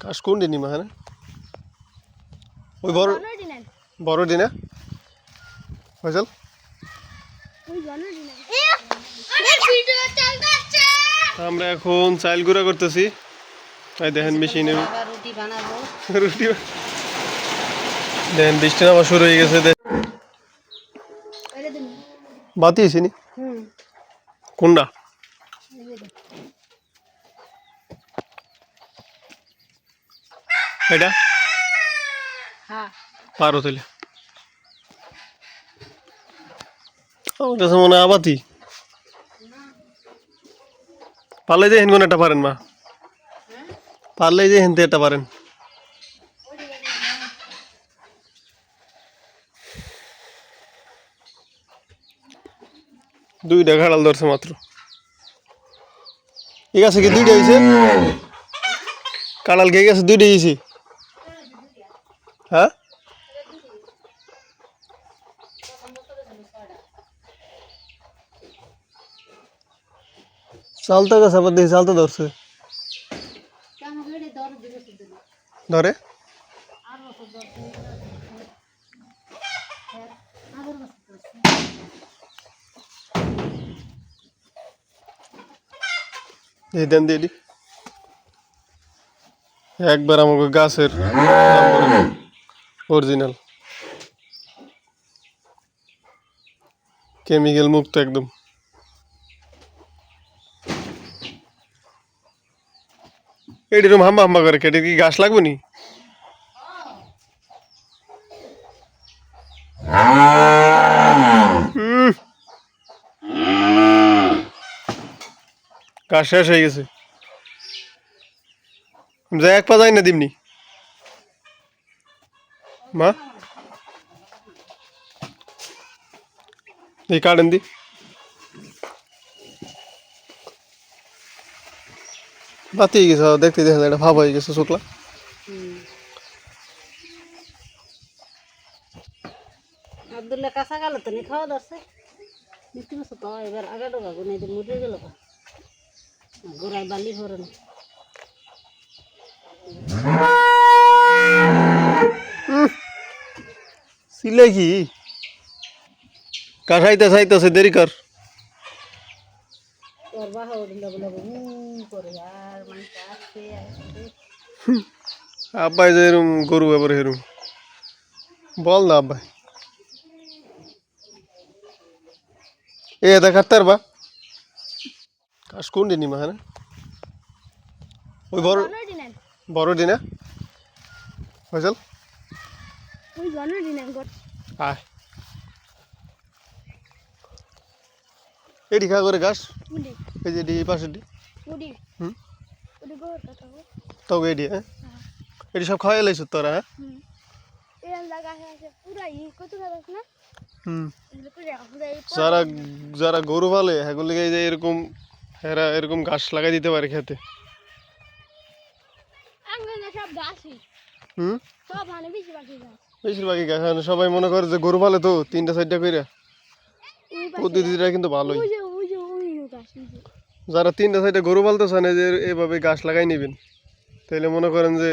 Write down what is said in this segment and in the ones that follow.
কাশ কোন দিনই মা হ্যাঁ ওই বড় বড় দিনে। ফয়সাল? আমরা এখন চাইল গুঁড়া করতেছি। তাই দেখেন মেশিনে রুটি বানাবো। রুটি দেখেন বৃষ্টি নামা শুরু হয়ে গেছে বাতি নি? কোনটা? এটা? হ্যাঁ। পারো তাহলে। আমার কাছে মনে হয় আবাতি পারলে যে হেন একটা পারেন মা। পারলে যে হেনতে একটা পারেন। দুইটা ঘাড়াল ধরছে মাত্র। ঠিক আছে কি দুইটা হয়েছে কাড়াল খেয়ে গেছে দুইটা হয়েছে হ্যাঁ চালতে গেছে আবার দেখি চালতে ধরছে ধরে এই দেন দিয়ে দি। একবার আমাকে গাছের অরিজিনাল কেমিক্যাল মুক্ত একদম। এটিরম হাম্বা হাম্বা করে কেটে কি গাছ লাগবে নি। গাছ শেষ হয়ে গেছে। যাই এক পা যাই না দিমনি। মা এই কাটেন দি বাতি গেছে দেখতে দেখা যায় এটা ভাব হয়ে গেছে শুকলা আবদুল্লাহ কাঁচা গেল তো নি খাওয়া দাচ্ছে মিষ্টি মাছ তো এবার আগে ঢোকা গুনে মুড়ে গেল গোড়ায় বালি ভরে না সিলে কি? কাঠাইতে চাইতেছে? দেরি কর। মানে আব্বাই যে এরম গরু এবার হেরুম বল না আব্বাই। এ দেখাতে পারবা কাশ কোন দিনই মা হ্যাঁ? ওই বড় বড় দিনে ফয়সাল? ওই জন্মের দিনে আয়। এটি খা করে গাছ। এই যে এই পাশে হুম? বল তবে এটি হ্যাঁ? এটি সব খাওয়াই লাইছ তোরা হ্যাঁ? যারা যারা গরু পালে সেগুলি যে এরকম এরা এরকম গাছ লাগাই দিতে পারে খেতে। হুম? সব মানে বেশি বাকি গাছ। বেশিরভাগই গাছ এখন সবাই মনে করে যে গরু পালে তো তিনটা চারটা করে পদ্ধতিটা কিন্তু ভালোই। যারা তিনটা চারটা গরু পালতে চান যে এভাবে গাছ লাগাই নেবেন। তাহলে মনে করেন যে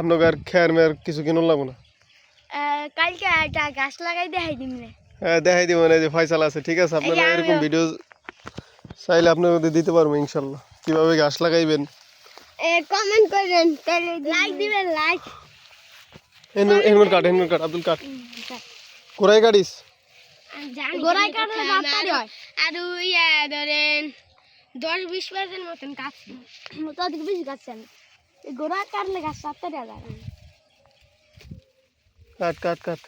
আপনাকে আর খেয়ার মেয়ার কিছু কিনুন লাগবো না। কালকে একটা গাছ লাগাই দেখাই রে। হ্যাঁ দেখাই দিব না যে ফয়সাল আছে ঠিক আছে? আপনারা এরকম ভিডিও চাইলে আপনার মধ্যে দিতে পারব ইনশাল্লাহ। কীভাবে গাছ লাগাইবেন? কমেন্ট করেন লাইক দিবেন like helmet cut helmet cut Abdul cut core i কাটিস গোড়ায় কাটলে বাচ্চারি হয়। আর ইয়া ধরেন দশ বিশ পার্সেন্ট মতন কাটছি তাদেরকে বেশি কাটছি আমি এই গোড়ায় কাটলে গাছ সাতটা দেওয়া যায় কাট কাট কাট।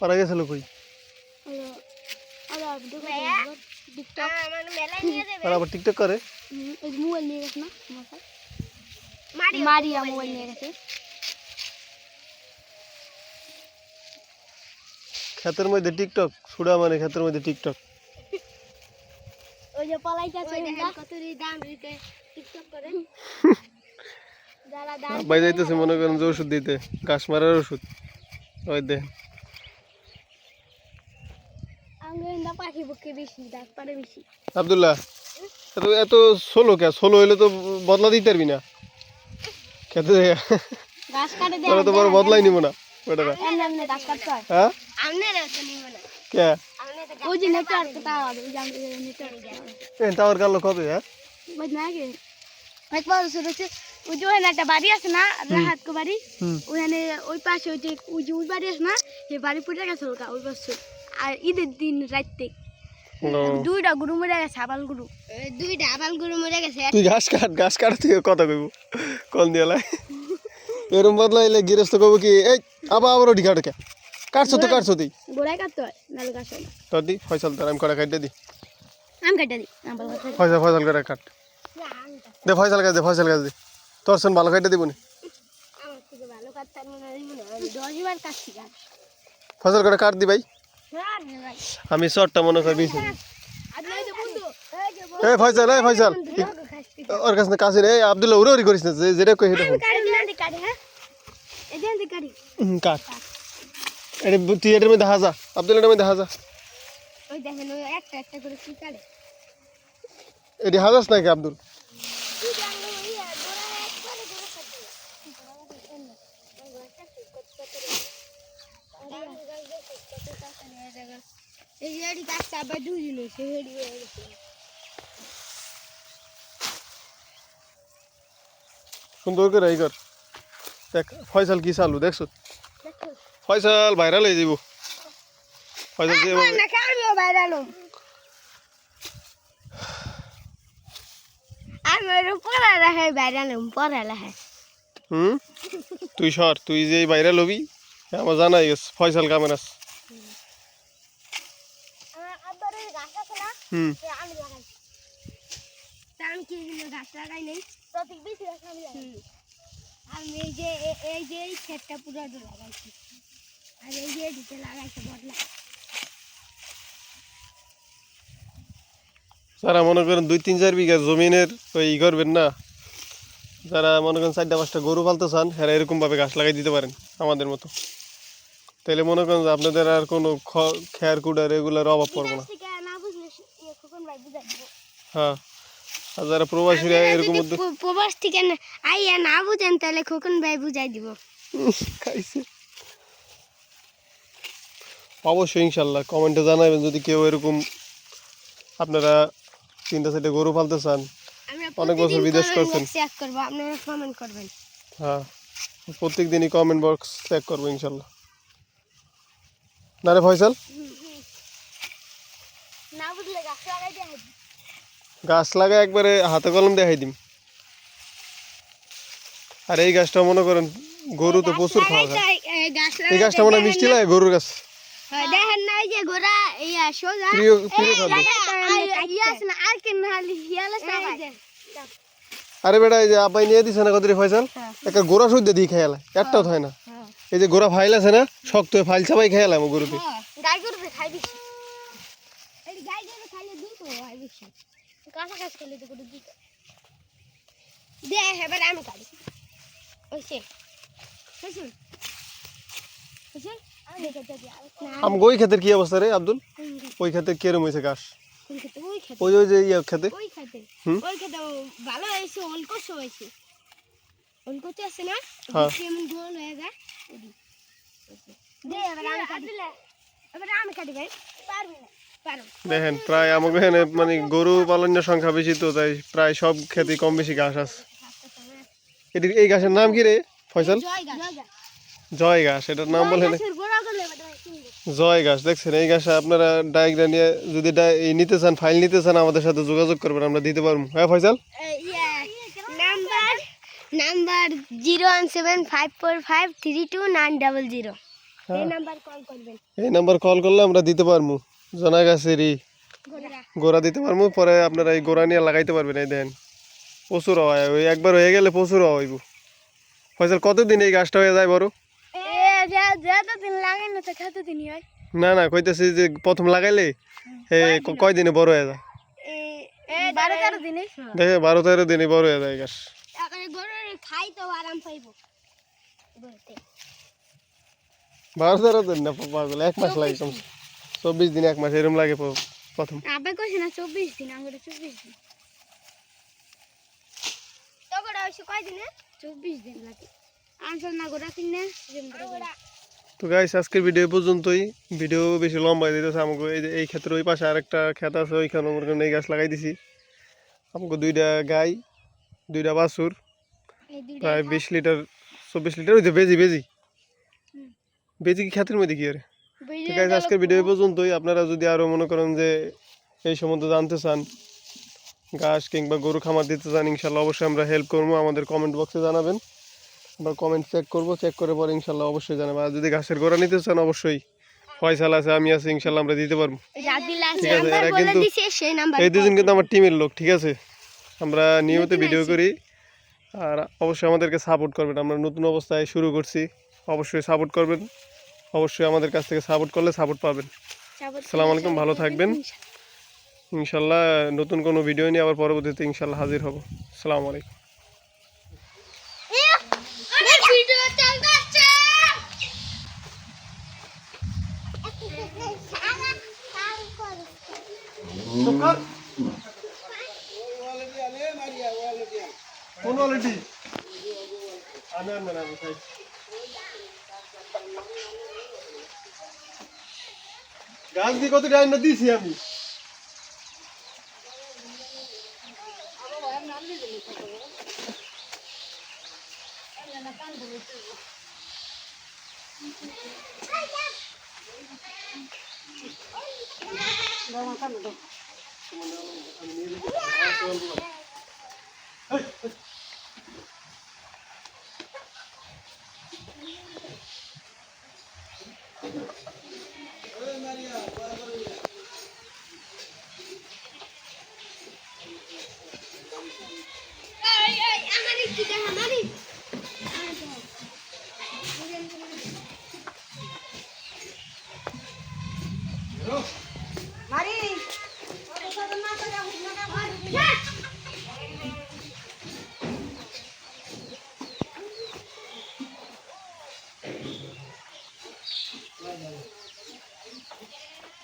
পারা গেছিল কই টিকটক আর আবার টিকটক করে? ওই মোবাইল নিয়ে গেছে না মাথায় মারিয়া মোবাইল নিয়ে গেছে ক্ষেতের মধ্যে টিকটক সুড়া মানে ক্ষেতের মধ্যে টিকটক। ওই যে পলাইতেছে কত দাম টিকটক করে যারা যাইতেছে মনে করেন যে ওষুধ দিতে গাছ মারার ওষুধ। ওই দে। আঙ্গুল পাখি পক্ষে বেশি ডাক পারে বেশি। আবদুল্লাহ এত এত সোলো কে? সোলো হইলে তো বদলা দিতে পারবি না। খেতে দেখা গাছ কাটে দেয় তোরা তো বড় বদলাই নিব না বেটারা হয়। কে? টাওয়ার কালো কত হ্যাঁ? বুঝ না কি? একবার শুরু হচ্ছে ওই যে ওখানে একটা বাড়ি আছে না রাহাত বাড়ি ওখানে ওই পাশে ওই যে ওই যে ওই বাড়ি আছে না এই বাড়ি পড়ে গেছে ওই পাশে আর ঈদের দিন রাইতে। ও। দুইটা গরু মরে গেছে আবাল গরু। দুইটা আবাল গরু মরে গেছে। তুই ঘাস কাট ঘাস কাট তুই কথা কইব। কোন দিয়ালাই এরম বদলাইলে গৃহস্থ কইব কি এই আবার আবার ওটি কাটে কে কাটছো তো কাটছো তুই। গোড়ায় কাটতে হয় গাছ হয় তোর দি ফয়সাল তোর আমি কটা কাটে দি? আম কাটা দিই আম ভালো কাটা ফয়সাল ফয়সাল করে কাট? দে ফয়সাল কাজ দে ফয়সাল কাজ দে। তোর সন ভালো কাটে দিব নি? আমার থেকে ভালো কাটতে পারব না দিব না কাটছি গাছ ফয়সাল করে কাট দি ভাই? আমি শর্টটা মনে করি। এই ফয়সাল এই ফয়সাল। ওর কাছে না কাছে রে এই আব্দুল্লাহ উড়ে উড়ি করিস না যে- যেটা কই সেটা। কাটি। হ্যাঁ এটা তুই এটার মধ্যে হাজা আব্দুল্লাহ এটার মধ্যে হাজা। ওই দেখেন ওই একটা একটা করে কি কাটে? এটি হাজাস নাকি আব্দুল? এই এডি গাছটা আবার দিন সে হেডি সুন্দর করে এই কর। দেখ ফয়সাল কি চালু দেখছ? ফয়সাল ভাইরাল হয়ে যাব ফয়সাল রাখে হুম? তুই সর তুই যে ভাইরাল হবি আমার জানাই গেছে ফয়সাল কামের আছে আমার আব্বার ওই গাছ আছে না হুম। আমি লাগাইছি আমি কি গাছ লাগাই নেই? প্রতীক বেশি গাছ আমি লাগাই। আমি এই যে এই যে এই ক্ষেতটা পুরো লাগাইছি। আর এই যে এদিকে লাগাইছে বদলা যারা মনে করেন দুই তিন চার বিঘা জমিনের ওই ই করবেন না যারা মনে করেন চারটা পাঁচটা গরু পালতে চান হ্যাঁ এরকম ভাবে গাছ লাগাই দিতে পারেন আমাদের মতো। তাহলে মনে করেন যে আপনাদের আর কোনো খ- খেয়ার কুডার এগুলোর অভাব পড়বে না থেকে না বুঝলে ইয়ে খোকন ভাই বুঝাই দিব হ্যাঁ। আর যারা প্রবাসীরা এরকম প্রবাস থেকে আইয়া না বুঝেন তাহলে খোকন ভাই বুঝাই দিব। খাইছে। অবশ্যই ইনশাল্লাহ কমেন্টে জানাবেন যদি কেউ এরকম আপনারা তিনটা সাইডে গরু পালতে চান। অনেক বছর বিদেশ করছেন। হ্যাঁ প্রত্যেক দিনই কমেন্ট বক্স চেক করব ইনশাল্লাহ। না রে ফয়সাল? না বুঝলে গাছ লাগাই লাগা একবারে হাতে কলম দেখাই দিম। আর এই গাছটা মনে করেন গরু তো প্রচুর খাওয়া যায়। এই গাছটা মনে মিষ্টি লাগে গরুর গাছ। হ্যাঁ, দেখেন না যে গোরা ইয়া সোজা। প্রিয় প্রিয় আর বেটা এই যে আব্বাই নিয়ে দিছে না কদরি ফয়সাল একটা গোড়া সুদ দিয়ে খেয়ালে একটাও হয় না। এই যে গোড়া ফাইল আছে না শক্ত হয়ে ফাইল চাপাই খেয়ালে আমার গরুতে গাই গরু খাই এই গাই গরু খাইলে দুধ হয় বেশি কাঁচা কাজ খেলে তো গরু দুধ দে এবার আমি কাটি ওইসে ওইসে ওইসে আমি কেটে দিই না আম ওই ক্ষেতের কি অবস্থা রে আব্দুল ওই ক্ষেতের কিরম হয়েছে ঘাস কোন খেতে ওই খেতে ওই যে ওই যে ইয়ে খেতে ওই খেতে হুম? ওই খেতে ভালো হয়েছে অলকস হয়েছে অলকস আছে না হ্যাঁ। কেমন গোল হয়ে যায় দে এবার আমি কাটি এবার আমি কাটি ভাই পারবি না পারো দেখেন প্রায় আমাকে এখানে মানে গরু পালনের সংখ্যা বেশি তো তাই প্রায় সব খেতে কম বেশি ঘাস আছে। এটি এই ঘাসের নাম কি রে ফয়সাল? জয় ঘাস। এটার নাম বলে। জয় ঘাস দেখছেন এই ঘাসে আপনারা ডাইগ্রা নিয়ে যদি এই নিতে চান ফাইল নিতে চান আমাদের সাথে যোগাযোগ করবেন আমরা দিতে পারব। হ্যাঁ Faisal? Number number zero one seven five four five three two nine double zero. এই নাম্বার কল করবেন। এই নাম্বার কল করলে আমরা দিতে পারব। জনা গাছেরই গোড়া দিতে পারব পরে আপনারা এই গোড়া নিয়ে লাগাইতে পারবেন এই দেন। প্রচুর হয় ওই একবার হয়ে গেলে প্রচুর হইব ফয়সাল কতদিন এই গাছটা হয়ে যায় বড় না না কইতেছি যে প্রথম লাগাইলে এ ক- কয়দিনে বড় হয়ে যায়? বারো তেরো দেখে বারো তেরো দিনে বড় হয়ে যায় গাছ। বারো তেরো দিন না পাগল এক মাস লাগে কমসে চব্বিশ দিন এক মাস এরম লাগে প্রথম। আবে কইছে না চব্বিশ দিন আমার চব্বিশ দিন। তো গাইস আজকের ভিডিও পর্যন্তই। ভিডিও বেশি লম্বা দিতেছে আমাকে। এই যে এই ক্ষেত্রে ওই পাশে আরেকটা ক্ষেত আছে ওইখানে করেন এই গাছ লাগাই দিছি। আমাকে দুইটা গাই দুইটা বাছুর প্রায় বিশ লিটার চব্বিশ লিটার ওই যে বেজি বেজি। বেজি কি ক্ষেতের মধ্যে কি আরে তো আছে আজকের ভিডিও পর্যন্তই। আপনারা যদি আরও মনে করেন যে এই সম্বন্ধে জানতে চান ঘাস কিংবা গরু খামার দিতে চান ইনশাল্লাহ অবশ্যই আমরা হেল্প করব। আমাদের কমেন্ট বক্সে জানাবেন আমরা কমেন্ট চেক করব। চেক করে পরে ইনশাল্লাহ অবশ্যই জানাব আর যদি ঘাসের গোড়া নিতে চান অবশ্যই ফয়সাল আছে আমি আছি ইনশাল্লাহ আমরা দিতে পারব। ঠিক আছে, এরা কিন্তু- এই দুজন কিন্তু আমার টিমের লোক ঠিক আছে? আমরা নিয়মিত ভিডিও করি। আর অবশ্যই আমাদেরকে সাপোর্ট করবেন। আমরা নতুন অবস্থায় শুরু করছি। অবশ্যই সাপোর্ট করবেন। অবশ্যই আমাদের কাছ থেকে সাপোর্ট করলে সাপোর্ট পাবেন আসসালামু আলাইকুম, ভালো থাকবেন। ইনশাল্লাহ নতুন কোনো ভিডিও নিয়ে আবার পরবর্তীতে ইনশাল্লাহ হাজির হব। সালাম আলাইকুম। কোন আমি মানে আমি গাছ দিয়ে কত টাইম দিয়েছি আমি। এই আমার একটু দেখা মারি মারি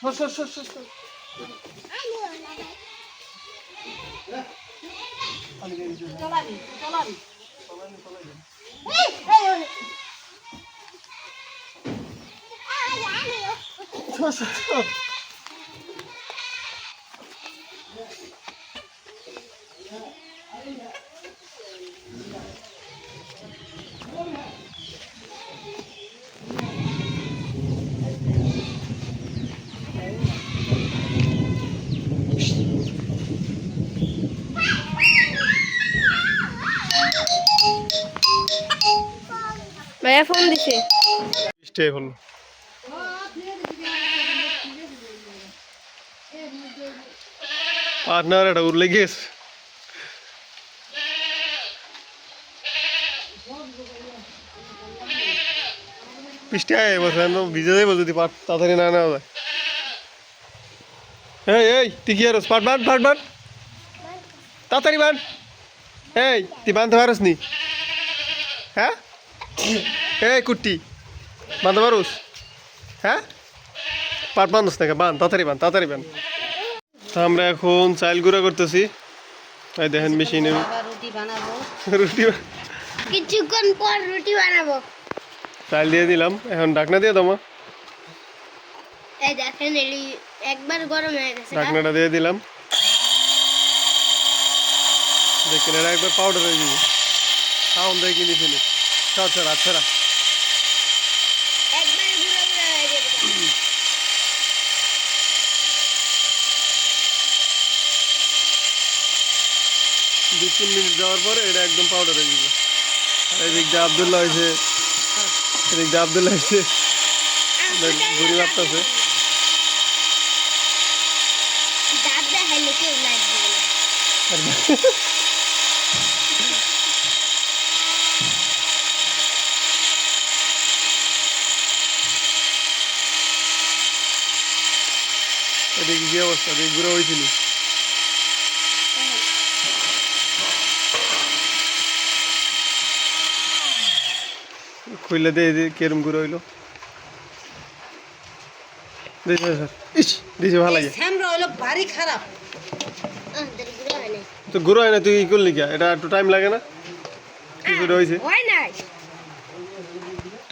সর সর সর সর সর চলাবি ভাইয়া ফোন দিছে। স্টে হলো পার্টনার এটা উড়লে গেছ বৃষ্টি আয় বসে ভিজে যাব যদি পাট তাড়াতাড়ি না নেওয়া যায়। এই এই, তুই কি আর পাট বান পাট বান তাড়াতাড়ি বান এই, তুই বানতে পারস নি? হ্যাঁ? এই কুট্টি বাঁধতে পারুস হ্যাঁ? পাট বান্ধস না বান তাড়াতাড়ি বান তাড়াতাড়ি বান। তা আমরা এখন চাইল গুঁড়া করতেছি। এই দেখেন মেশিনে রুটি বানাবো। রুটি কিছুক্ষণ পর রুটি বানাবো। চাল দিয়ে দিলাম এখন ডাকনা দিয়ে দাও মা। এই দেখেন এলি একবার গরম হয়ে গেছে ডাকনাটা দিয়ে দিলাম। দেখেন এটা একবার পাউডার হয়ে যাবে সাউন্ড কিনে ফেলি। সর সর আচ্ছা একবার গুঁড়ো গুঁড়ো হয়ে যাবে দু তিন মিনিট যাওয়ার পরে এটা একদম পাউডার হয়ে যাবে। এদিক দিয়ে আবদুল্লাহ হয়েছে। এদিক দিয়ে আবদুল্লাহ হয়েছে। ঘুরি না। এদিকে কি অবস্থা? এদিকে ঘুরে হয়েছিল খুললে দিয়ে দিয়ে কেরম ঘুরে হইল। ইস ভালো লাগে। শ্যামরা হইল ভারী খারাপ। আমাদের গুঁড়ো হয় না তো ঘুরে না তুই ই করলি কে? এটা একটু টাইম লাগে না? কিছুটা হয়েছে হয় নাই।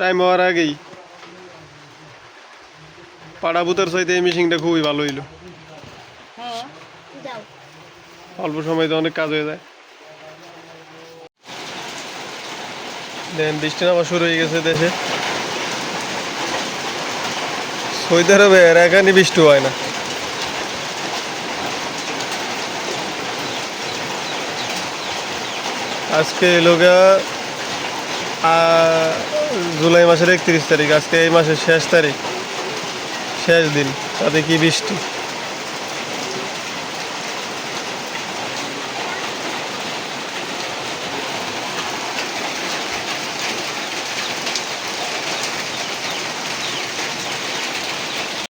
টাইম হওয়ার আগেই। পাড়া বুতার চাইতে এই মেশিনটা খুবই ভালো হইল। হ্যাঁ। অল্প সময়তে অনেক কাজ হয়ে যায়। দেন, বৃষ্টি নামা শুরু হয়ে গেছে দেশে। সৌদি আরবে এর এখানে বৃষ্টি হয় না। আজকে এলোগা জুলাই মাসের একত্রিশ তারিখ, আজকে এই মাসের শেষ তারিখ, শেষ দিন, তাতে কি বৃষ্টি?